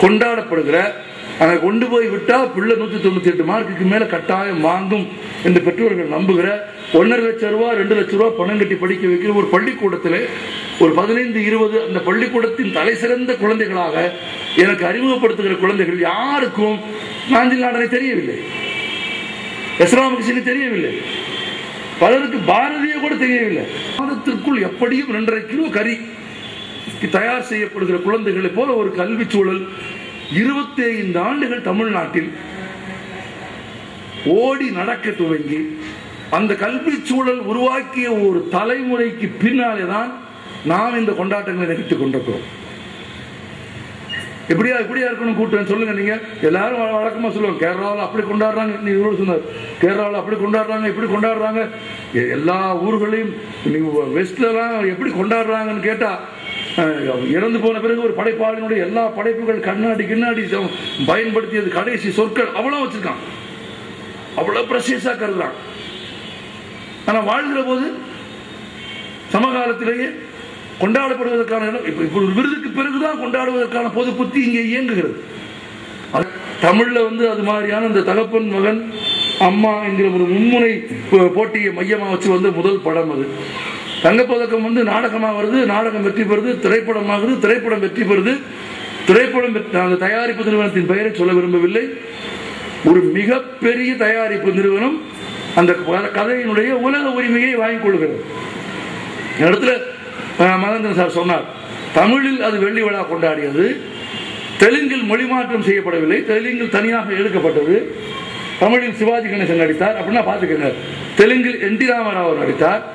கொண்டாடப்படுகிற அதை கொண்டு போய் விட்டா பிள்ளை நூத்தி தொண்ணூத்தி எட்டு மார்க்குக்கு மேல கட்டாயம் வாங்கும் என்று பெற்றோர்கள் நம்புகிற ஒன்னரை லட்சம் ரூபாய் ரெண்டு லட்சம் ரூபாய் பணம் கட்டி படிக்க வைக்கிற ஒரு பள்ளிக்கூடத்திலே ஒரு பதினைந்து இருபது அந்த பள்ளிக்கூடத்தின் தலை சிறந்த குழந்தைகளாக எனக்கு அறிமுகப்படுத்துகிற குழந்தைகள் யாருக்கும் நாஞ்சில் நாடனை தெரியவில்லை. எஸ்ராமகிருஷ்ணனை தெரியவில்லை. பலருக்கு பாரதிய கூட தெரியவில்லை. மாதத்திற்குள் எப்படியும் ரெண்டரை கிலோ கறி தயார் செய்யப்படுகிற குழந்தைகளை போல ஒரு கல்வி சூழல் இருபத்தி ஐந்து ஆண்டுகள் தமிழ்நாட்டில் ஓடி நடக்க துவங்கி அந்த கல்வி சூழல் உருவாக்கிய ஒரு தலைமுறைக்கு பின்னாலே தான் நாம் இந்த கொண்டாட்டங்களை நிகழ்த்தி கொண்டிருக்கிறோம். எப்படியா எப்படியா இருக்கணும் கூட்டம்? சொல்லுங்க நீங்க. எல்லாரும் வழக்கமா சொல்லுவாங்க கேரளாவில் அப்படி கொண்டாடுறாங்க. நீ இவ்வளவு சொன்னார் கேரளாவில் அப்படி கொண்டாடுறாங்க இப்படி கொண்டாடுறாங்க. எல்லா ஊர்களையும் நீங்க வெஸ்ட்லாம் எப்படி கொண்டாடுறாங்கன்னு கேட்டா இறந்து போன பிறகு ஒரு படைப்பாளினுடைய எல்லா படைப்புகள் கண்ணாடி கிண்ணாடி பயன்படுத்தியது கடைசி சொற்கள் அவ்வளவு வச்சிருக்கான். அவ்வளவு பிரசேஷா கருதுறான். ஆனா வாழ்கிற போது சமகாலத்திலேயே கொண்டாடப்படுவதற்கான இடம் இப்போ விருதுக்கு பிறகுதான் கொண்டாடுவதற்கான பொது புத்தி இங்கே இயங்குகிறது. அது தமிழ்ல வந்து அது மாதிரியான இந்த தகப்பன் மகன் அம்மா என்கிற ஒரு மும்முனை போட்டியை மையமாக வச்சு வந்த முதல் படம் அது. தங்கப்பதக்கம் வந்து நாடகமாக வருது நாடகம் வெற்றி பெறுது திரைப்படமாகுது திரைப்படம் வெற்றி பெறுது. திரைப்படம் வெற்றி- அந்த தயாரிப்பு நிறுவனத்தின் பெயரை சொல்ல விரும்பவில்லை. ஒரு மிகப்பெரிய தயாரிப்பு நிறுவனம் அந்த கதையினுடைய உலக உரிமையை வாங்கிக் கொள்கிறது. இடத்துல மகேந்திரன் சார் சொன்னார் தமிழில் அது வெள்ளி விழா கொண்டாடியது தெலுங்கில் மொழிமாற்றம் செய்யப்படவில்லை தெலுங்கில் தனியாக எடுக்கப்பட்டது. தமிழில் சிவாஜி கணேசன் நடித்தார். அப்படின்னா பார்த்துக்கங்க தெலுங்கில் என் டி ராமராவ் நடித்தார்.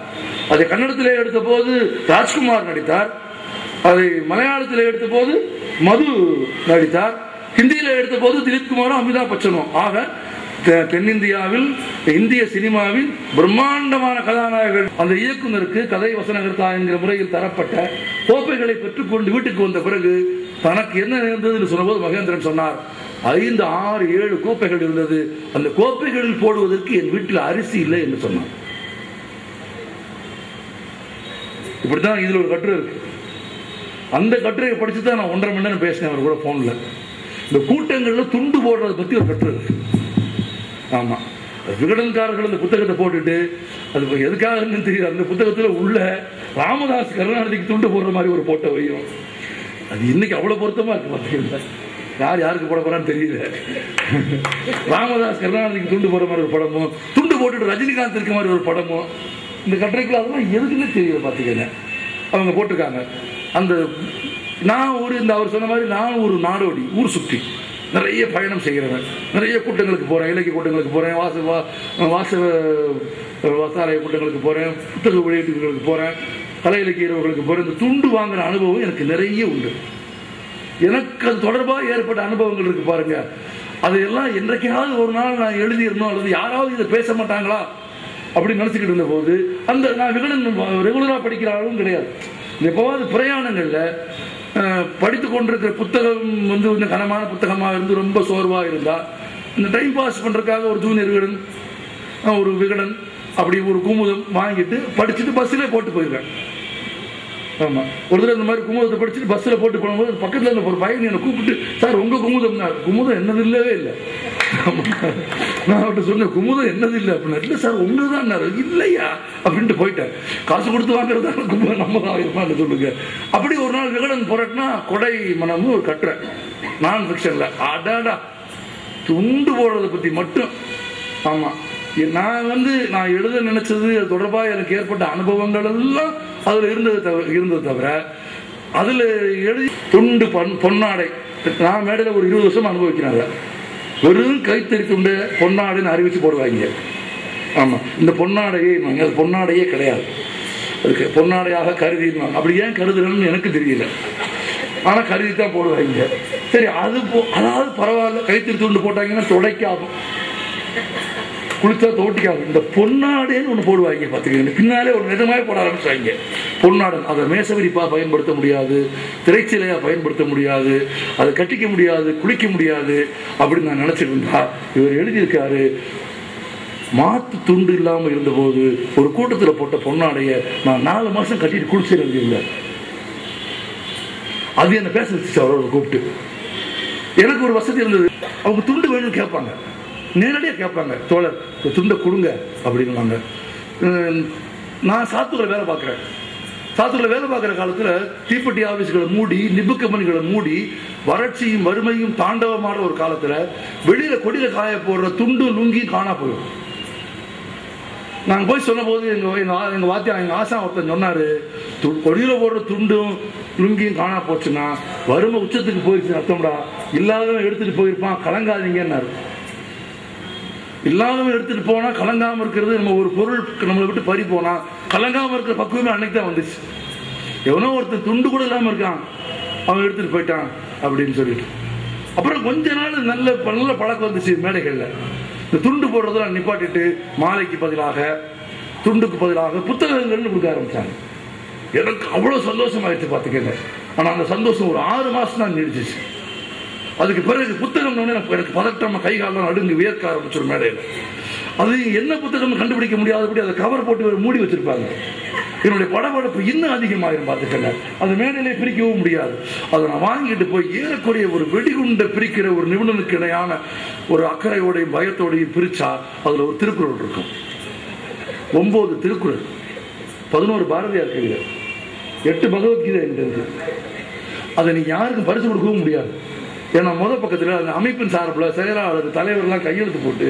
அதை கன்னடத்தில் எடுத்த போது ராஜ்குமார் நடித்தார். அதை மலையாளத்தில் எடுத்த போது மது நடித்தார். ஹிந்தியில் எடுத்த போது திலீப் குமாரும் அமிதாப் பச்சனும். ஆக தெ- தென்னிந்தியாவில் இந்திய சினிமாவில் பிரம்மாண்டமான கதாநாயகர்கள் அந்த இயக்குனருக்கு கதை வசனகர்த்தா என்கிற முறையில் தரப்பட்ட கோப்பைகளை பெற்றுக்கொண்டு வீட்டுக்கு வந்த பிறகு தனக்கு என்ன நேர்ந்ததுன்னு சொன்னபோது மகேந்திரன் சொன்னார் ஐந்து ஆறு ஏழு கோப்பைகள் இருந்தது. அந்த கோப்பைகளில் போடுவதற்கு என் வீட்டில் அரிசி இல்லை என்று சொன்னார். இப்படித்தான் இதில் ஒரு கட்டுரை இருக்கு. அந்த கட்டுரையை படிச்சு தான் நான் ஒன்றரை மணி நேரம் பேசினேன் அவர் கூட ஃபோனில் இந்த கூட்டங்கள்ல துண்டு போடுறதை பற்றி ஒரு கட்டுரை இருக்கு. ஆமாம் விகடன்காரர்கள் அந்த புத்தகத்தை போட்டுட்டு அது எதுக்காக எதுக்காகன்னு தெரியாது. அந்த புத்தகத்தில் உள்ள ராமதாஸ் கருணாநிதிக்கு துண்டு போடுற மாதிரி ஒரு போட்டோ வையும். அது இன்னைக்கு அவ்வளோ பொருத்தமாக இருக்கு பாத்தீங்களா? யார் யாருக்கு போட போறான்னு தெரியல. ராமதாஸ் கருணாநிதிக்கு துண்டு போடுற மாதிரி ஒரு படமும் துண்டு போட்டுட்டு ரஜினிகாந்த் இருக்க மாதிரி ஒரு படமும் இந்த கட்டுரைக்குள்ள அதெல்லாம் எதுக்குன்னு தெரியல பாத்துக்கங்க அவங்க போட்டிருக்காங்க. அந்த நான் ஒரு இந்த அவர் சொன்ன மாதிரி நான் ஒரு நாடோடி ஊர் சுற்றி நிறைய பயணம் செய்கிறவன். நிறைய கூட்டங்களுக்கு போகிறேன் இலக்கிய கூட்டங்களுக்கு போகிறேன் வாச வா- வாச வாசாலய கூட்டங்களுக்கு போகிறேன் புத்தக வெளியீட்டுகளுக்கு போகிறேன் கலை இலக்கிய இரவுகளுக்கு போகிறேன் இந்த துண்டு வாங்குற அனுபவம் எனக்கு நிறைய உண்டு. எனக்கு அது தொடர்பாக ஏற்பட்ட அனுபவங்கள் இருக்குது பாருங்கள் அதையெல்லாம் என்றைக்காவது ஒரு நாள் நான் எழுதியிருந்தோம் அல்லது யாராவது இதை பேச மாட்டாங்களா? அப்படின்னு நினச்சிக்கிட்டு இருந்த போது அந்த நான் விகடன் ரெகுலரா படிக்கிற ஆளும் கிடையாது. எப்போவாது பிரயாணங்கள்ல படித்து கொண்டிருக்கிற புத்தகம் வந்து கொஞ்சம் கனமான புத்தகமா இருந்து ரொம்ப சோர்வா இருந்தா இந்த டைம் பாஸ் பண்றதுக்காக ஒரு ஜூனியர் விகடன் ஒரு விகடன் அப்படி ஒரு குமுதம் வாங்கிட்டு படிச்சுட்டு பஸ்ஸில் போட்டு போயிருக்கேன் ஆமா. ஒரு தடவை இந்த மாதிரி குமுதத்தை படிச்சுட்டு பஸ்ல போட்டு போகும்போது பக்கத்துல இருந்த ஒரு பையன் என்னை கூப்பிட்டு சார் உங்க குமுதம் குமுதம் என்னது இல்லவே இல்லை. நான் அவர்கிட்ட சொன்னேன் குமுதம் என்னது இல்லை? அப்படின்னா இல்லை சார் உங்கதான் இல்லையா? அப்படின்ட்டு போயிட்டேன். காசு கொடுத்து வாங்குறதா குமுதம் நம்ம தான் இருப்பான்னு சொல்லுங்க. அப்படி ஒரு நாள் விகடன் புரட்டினா கொடை மனம்னு ஒரு கட்டுரை. நான் ஃபிக்ஷன்ல அடாடா. துண்டு போடுறதை பத்தி மட்டும். ஆமா. நான் வந்து நான் எழுத நினைச்சது தொடர்பாக எனக்கு ஏற்பட்ட அனுபவங்கள் எல்லாம் அதுல இருந்தது தவிர இருந்தது தவிர அதுல எழுதி துண்டு பொன் பொன்னாடை. நான் மேடையில் ஒரு இருபது வருஷம் அனுபவிக்கிறாங்க. வெறும் கைத்தறி துண்டு பொன்னாடைன்னு அறிவிச்சு போடுவாங்க. ஆமா. இந்த பொன்னாடையே அது பொன்னாடையே கிடையாது. அதுக்கு பொன்னாடையாக கருதிடுவாங்க அப்படி ஏன் கருதுறேன்னு எனக்கு தெரியல. ஆனா கருதி தான் போடுவாங்க. சரி அது போ அதாவது பரவாயில்ல. கைத்தறி துண்டு போட்டாங்கன்னா துடைக்காகும். குளித்தா தோட்டிக்காது. இந்த பொன்னாடேன்னு ஒன்று போடுவாங்க பார்த்துக்கங்க. பின்னாலே ஒரு நிஜமாவே போட ஆரம்பிச்சாங்க பொன்னாடன் அதை மேசவிரிப்பாக பயன்படுத்த முடியாது திரைச்சிலையாக பயன்படுத்த முடியாது அதை கட்டிக்க முடியாது குளிக்க முடியாது அப்படின்னு நான் நினச்சிருந்தா இருந்தா இவர் எழுதியிருக்காரு மாத்து துண்டு இல்லாமல் இருந்தபோது ஒரு கூட்டத்தில் போட்ட பொன்னாடைய நான் நாலு மாதம் கட்டிட்டு குளிச்சு அது என்ன பேச வச்சு அவரோட கூப்பிட்டு. எனக்கு ஒரு வசதி இருந்தது. அவங்க துண்டு வேணும்னு கேட்பாங்க. நேரடியாக கேட்பாங்க தோழர் துண்டை கொடுங்க அப்படின்வாங்க நான் சாத்தூரில் வேலை பார்க்குறேன். சாத்தூரில் வேலை பார்க்குற காலத்தில் தீப்பெட்டி ஆஃபீஸ்களை மூடி நிப்பு கம்பெனிகளை மூடி வறட்சியும் வறுமையும் தாண்டவமான ஒரு காலத்தில் வெளியில் கொடியில் காய போடுற துண்டு லுங்கி காணா போயிடும். நாங்கள் போய் சொன்னபோது எங்கள் எங்கள் எங்கள் வாத்தியா எங்கள் ஆசா ஒருத்தன் சொன்னார் கொடியில் போடுற துண்டும் லுங்கியும் காணா போச்சுன்னா வறுமை உச்சத்துக்கு போயிடுச்சு அர்த்தம்டா. இல்லாதவன் எடுத்துட்டு போயிருப்பான் கலங்காதீங்கன்னாரு. இல்லாதவன் எடுத்துட்டு போனா கலங்காம இருக்கிறது நம்ம ஒரு பொருள் நம்மளை விட்டு பறி போனா கலங்காம இருக்கிற பக்குவமே அன்னைக்கு தான் வந்துச்சு. எவனோ ஒருத்தன் துண்டு கூட இல்லாம இருக்கான். அவன் எடுத்துட்டு போயிட்டான் அப்படின்னு சொல்லிட்டு. அப்புறம் கொஞ்ச நாள் நல்ல நல்ல பழக்கம் வந்துச்சு மேடைகள்ல. இந்த துண்டு போடுறதெல்லாம் நிப்பாட்டிட்டு மாலைக்கு பதிலாக துண்டுக்கு பதிலாக புத்தகங்கள்னு கொடுக்க ஆரம்பிச்சாங்க. எனக்கு அவ்வளவு சந்தோஷமாயிடுச்சு பார்த்துக்கங்க. ஆனா அந்த சந்தோஷம் ஒரு ஆறு மாசம் தான் நீடிச்சிச்சு. அதுக்கு பிறகு புத்தகம் எனக்கு பதட்டம் கை காலம் நடுங்கு வியர்க்க ஆரம்பிச்சிடும் மேடையில். அது என்ன புத்தகம் கண்டுபிடிக்க முடியாதபடி அதை கவர் போட்டு மூடி வச்சிருப்பாங்க. என்னுடைய படபடப்பு இன்னும் அதிகமாயிரும் பார்த்துக்கங்க. அது மேடையிலே பிரிக்கவும் முடியாது. அதை நான் வாங்கிட்டு போய் ஏறக்குறைய ஒரு வெடிகுண்டை பிரிக்கிற ஒரு நிபுணனுக்கு இணையான ஒரு அக்கறையோடையும் பயத்தோடையும் பிரிச்சா அதுல ஒரு திருக்குறள் இருக்கும். ஒன்பது திருக்குறள். பதினோரு பாரதியார் கவிதை. எட்டு பகவத்கீதை என்று அதை நீ யாருக்கும் பரிசு கொடுக்கவும் முடியாது. ஏன்னா முத பக்கத்தில் அந்த அமைப்பின் சார்பில் செயலாளர் தலைவர்லாம் கையெழுத்து போட்டு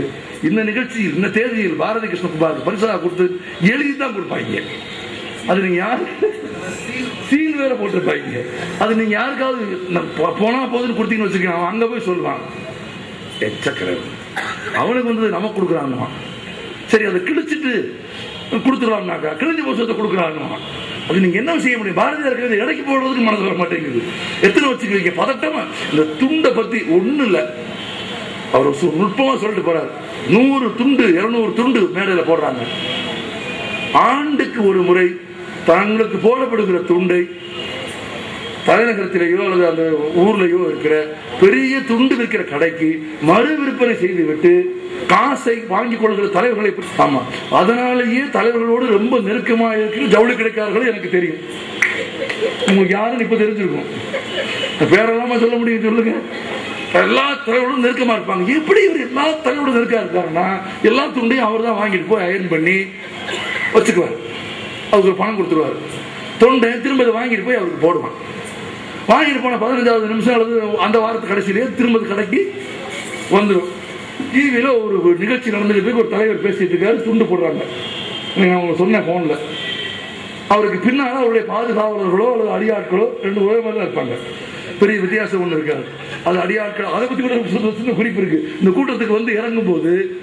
இந்த நிகழ்ச்சி இந்த தேதியில் பாரதி கிருஷ்ணகுமார் பரிசாக கொடுத்து எழுதி தான் கொடுப்பாங்க. அது நீங்க யார்? சீல் வேற போட்டிருப்பாங்க. அது நீங்க யாருக்காவது போனால் போனா போதுன்னு கொடுத்தீங்கன்னு வச்சுக்கோங்க அவன் அங்க போய் சொல்லுவான். எச்சக்கரை அவனுக்கு வந்து நமக்கு கொடுக்குறானுமா சரி அதை கிழிச்சிட்டு கொடுத்துருவாங்கனாக்கா கிழிஞ்ச புத்தகத்தை கொடுக்குறானுமா நீங்க என்ன செய்ய முடியும்? பாரதியார் கவிதை இடைக்கு போடுறதுக்கு மனசு வர மாட்டேங்குது. எத்தனை வச்சுக்கிறீங்க பதட்டமா? இந்த துண்டை பத்தி ஒண்ணு இல்ல. அவர் சு- நுட்பமா சொல்லிட்டு போறார். நூறு துண்டு இருநூறு துண்டு மேடையில போடுறாங்க. ஆண்டுக்கு ஒரு முறை தங்களுக்கு போடப்படுகிற துண்டை தலைநகரத்திலேயோ அல்லது அந்த ஊர்லயோ இருக்கிற பெரிய துண்டு விற்கிற கடைக்கு மறு விற்பனை செய்துவிட்டு காசை வாங்கி கொள்கிற தலைவர்களை ஆமா. அதனாலேயே தலைவர்களோடு ரொம்ப நெருக்கமா இருக்கிற ஜவுளி கிடைக்கார்கள் எனக்கு தெரியும். உங்களுக்கு யாருன்னு இப்ப தெரிஞ்சிருக்கும். பேரெல்லாம சொல்ல முடியும் சொல்லுங்க. எல்லா தலைவரோடும் நெருக்கமா இருப்பாங்க. எப்படி இவர் எல்லா தலைவரும் நெருக்கா இருக்காருன்னா எல்லா துண்டையும் அவர் தான் வாங்கிட்டு போய் அயர்ன் பண்ணி வச்சுக்குவார். அவருக்கு பணம் கொடுத்துருவாரு. தொண்டை திரும்ப இதை வாங்கிட்டு போய் அவருக்கு போடுவான். வாங்கிட்டு போன பதினஞ்சாவது நிமிஷம் அல்லது அந்த வாரத்து கடைசியிலேயே திரும்ப கடைக்கு வந்துடும் டிவியில் ஒரு நிகழ்ச்சி நடந்துட்டு இருக்கு. ஒரு தலைவர் பேசிட்டு இருக்காரு. துண்டு போடுறாங்க. நான் அவங்க சொன்னேன் ஃபோனில் அவருக்கு பின்னால் அவருடைய பாதுகாவலர்களோ அல்லது அடியாட்களோ ரெண்டு ஒரே மாதிரி தான் இருப்பாங்க. பெரிய வித்தியாசம் ஒன்று இருக்காது. அது அடியாட்கள் அதை பற்றி கூட ஒரு சின்ன- குறிப்பு இருக்கு. இந்த கூட்டத்துக்கு வந்து இறங்கும் போது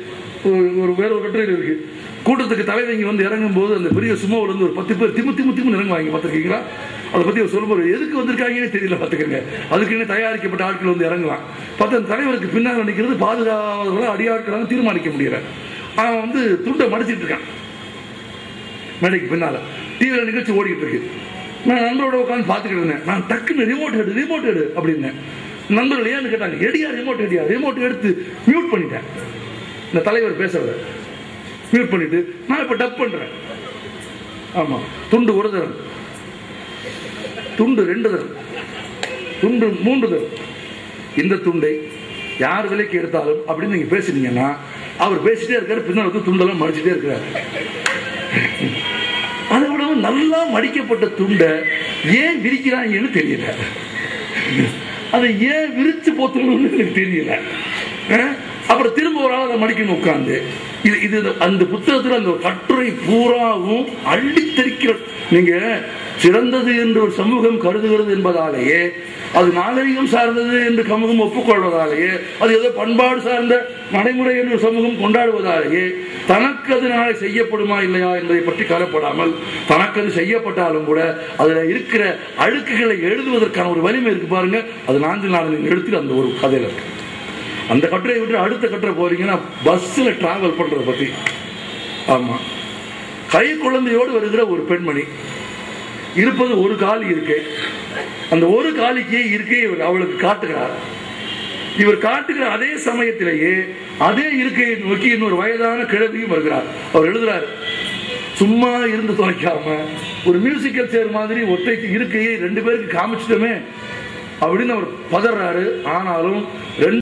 ஒரு- ஒரு வேற ஒரு கட்டுரையில் இருக்கு. கூட்டத்துக்கு தலைவங்க வந்து இறங்கும் போது அந்த பெரிய சுமோவில் இருந்து ஒரு பத்து பேர் திமு திமு திமு இறங்குவாங்க. பார்த்துருக்கீங்களா? அதை பத்தி அவர் சொல்லும்போது எதுக்கு வந்திருக்காங்கன்னு தெரியல பார்த்துக்கங்க. அதுக்குன்னு தயாரிக்கப்பட்ட ஆட்கள் வந்து இறங்குவான். பார்த்தா அந்த தலைவருக்கு பின்னால் நிற்கிறது பாதுகாவலர்களாக அடியாட்களாக தீர்மானிக்க முடியல. அவன் வந்து துண்டை மடிச்சிட்டு இருக்கான். மேடைக்கு பின்னால. டிவியில் நிகழ்ச்சி ஓடிக்கிட்டு இருக்கு. நான் நண்பரோட உட்காந்து பார்த்துக்கிட்டு இருந்தேன். நான் டக்குன்னு ரிமோட் எடு ரிமோட் எடு அப்படின்னேன் நண்பர்கள் ஏன்னு கேட்டாங்க. எடியா ரிமோட் எடியா? ரிமோட் எடுத்து மியூட் பண்ணிட்டேன். இந்த தலைவர் பேசுறத. மியூட் பண்ணிட்டு நான் இப்போ டப் பண்ணுறேன் ஆமாம் துண்டு ஒரு தரம் துண்டு ரெண்டு தரும் துண்டு மூன்று தரும் இந்த துண்டை யார் விலைக்கு எடுத்தாலும் அப்படின்னு நீங்க பேசினீங்கன்னா அவர் பேசிட்டே இருக்காரு பின்னால் துண்டெல்லாம் மடிச்சிட்டே இருக்கிறார் அதை விடவும் நல்லா மடிக்கப்பட்ட துண்டை ஏன் விரிக்கிறாங்கன்னு தெரியல. அதை ஏன் விரிச்சு போத்தணும்னு எனக்கு தெரியல. அப்புறம் திரும்ப ஒரு ஆள் அதை மடிக்கணும் உட்காந்து இது இது அந்த புத்தகத்தில் அந்த கட்டுரை பூராவும் அள்ளித்தரிக்கிற நீங்க சிறந்தது என்று ஒரு சமூகம் கருதுகிறது என்பதாலேயே அது நாகரிகம் சார்ந்தது என்று சமூகம் ஒப்புக்கொள்வதாலேயே அது ஏதோ பண்பாடு சார்ந்த நடைமுறை என்று ஒரு சமூகம் கொண்டாடுவதாலேயே தனக்கு அது நாளை செய்யப்படுமா இல்லையா என்பதை பற்றி கவலைப்படாமல் தனக்கு அது செய்யப்பட்டாலும் கூட அதில் இருக்கிற அழுக்குகளை எழுதுவதற்கான ஒரு வலிமை இருக்கு பாருங்க அது நான்கு நாள் எழுத்து அந்த ஒரு கதையில இருக்கு. அந்த கட்டுரையை விட்டு அடுத்த கட்டுரை போறீங்கன்னா பஸ்ல டிராவல் பண்றத பத்தி. ஆமா. கை குழந்தையோடு வருகிற ஒரு பெண்மணி. இருப்பது ஒரு காலி இருக்கை. அந்த ஒரு காலிக்கே இருக்கை இவர் அவளுக்கு காட்டுகிறார். இவர் காட்டுகிற அதே சமயத்திலேயே அதே இருக்கையை நோக்கி இன்னொரு வயதான கிழவியும் வருகிறார். அவர் எழுதுறார் சும்மா இருந்து தொலைக்காம ஒரு மியூசிக்கல் சேர் மாதிரி ஒற்றை இருக்கையை ரெண்டு பேருக்கு காமிச்சிட்டோமே அப்படின்னு அவர் பதறாரு. ஆனாலும் ரெண்டு